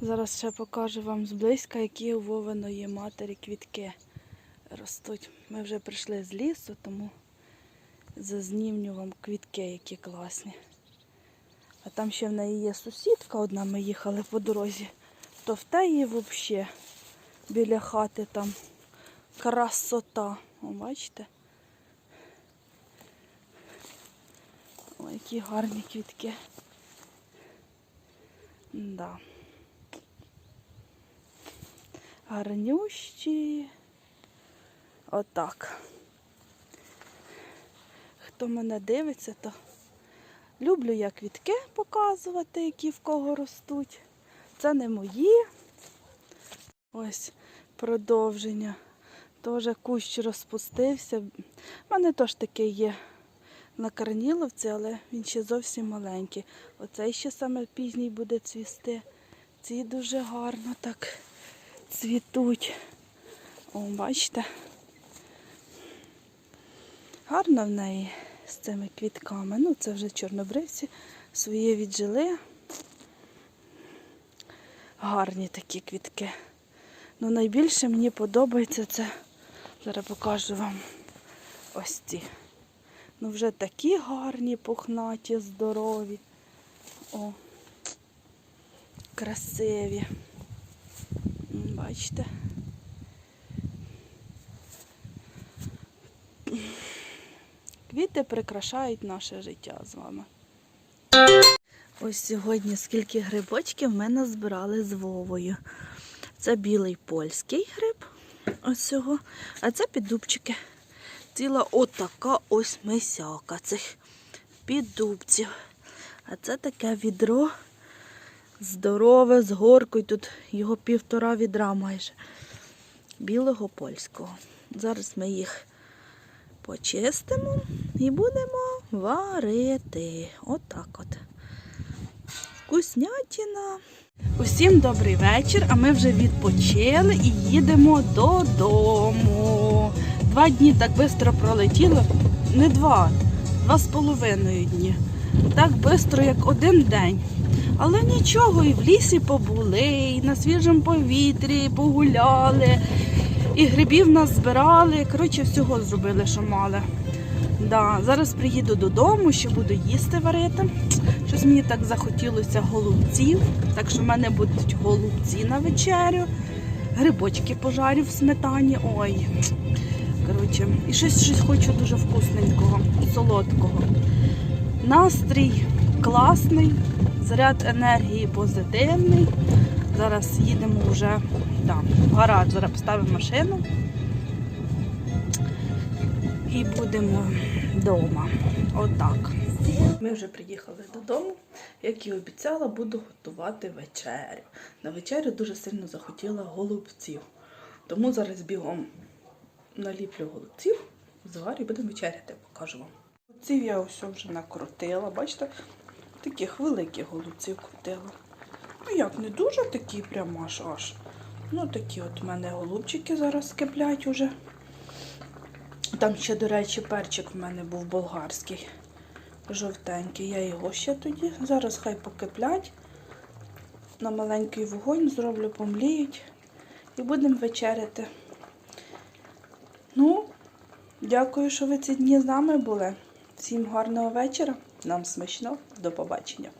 Зараз ще покажу вам зблизька, які у Вовиної матері квітки ростуть. Ми вже прийшли з лісу, тому зазнімню вам квітки, які класні. А там ще в неї є сусідка одна, ми їхали по дорозі, то в теї взагалі біля хати там красота. О, бачите? Ой, які гарні квітки. Да. Гарнющі. Отак. Хто мене дивиться, то люблю я квітки показувати, які в кого ростуть. Це не мої. Ось продовження. Теж кущ розпустився. У мене теж такий є на Карніловці, але він ще зовсім маленький. Оцей ще саме пізній буде цвісти. Ці дуже гарно так цвітуть. О, бачите? Гарно в неї з цими квітками. Ну, це вже чорнобривці своє віджили. Гарні такі квітки. Ну, найбільше мені подобається це. Зараз покажу вам ось ці. Ну, вже такі гарні, пухнаті, здорові. О, красиві. Бачите? Квіти прикрашають наше життя з вами. Ось сьогодні скільки грибочків ми назбирали з Вовою. Це білий польський гриб, ось цього, а це піддубчики. Ціла отака ось мисяка цих піддубців. А це таке відро здорове, з горкою. Тут його півтора відра майже. Білого польського. Зараз ми їх почистимо і будемо варити. Отак от. Вкуснятіна. Усім добрий вечір, а ми вже відпочили і їдемо додому. Два дні так швидко пролетіло. Не два, два з половиною дні. Так швидко, як один день. Але нічого, і в лісі побули, і на свіжому повітрі погуляли, і грибів нас збирали. Коротше, всього зробили, що мали. Да, зараз приїду додому, ще буду їсти варити. Щось мені так захотілося голубців, так що в мене будуть голубці на вечерю. Грибочки пожарю в сметані. Ой. Коротше, і щось, щось хочу дуже вкусненького, солодкого. Настрій класний, заряд енергії позитивний. Зараз їдемо вже да, в гараж, зараз поставимо машину і будемо вдома. Отак. Ми вже приїхали додому. Як і обіцяла, буду готувати вечерю. На вечерю дуже сильно захотіла голубців. Тому зараз бігом наліплю голубців, зварю і будемо вечеряти, покажу вам. Голубців я ось вже накрутила. Бачите, таких великих голубців крутила. Ну як, не дуже такі прямо аж аж. Ну такі от у мене голубчики зараз киплять уже. Там ще, до речі, перчик в мене був болгарський, жовтенький. Я його ще тоді. Зараз хай покиплять. На маленький вогонь зроблю, помліють. І будемо вечеряти. Ну, дякую, що ви ці дні з нами були. Всім гарного вечора. Нам смачно. До побачення.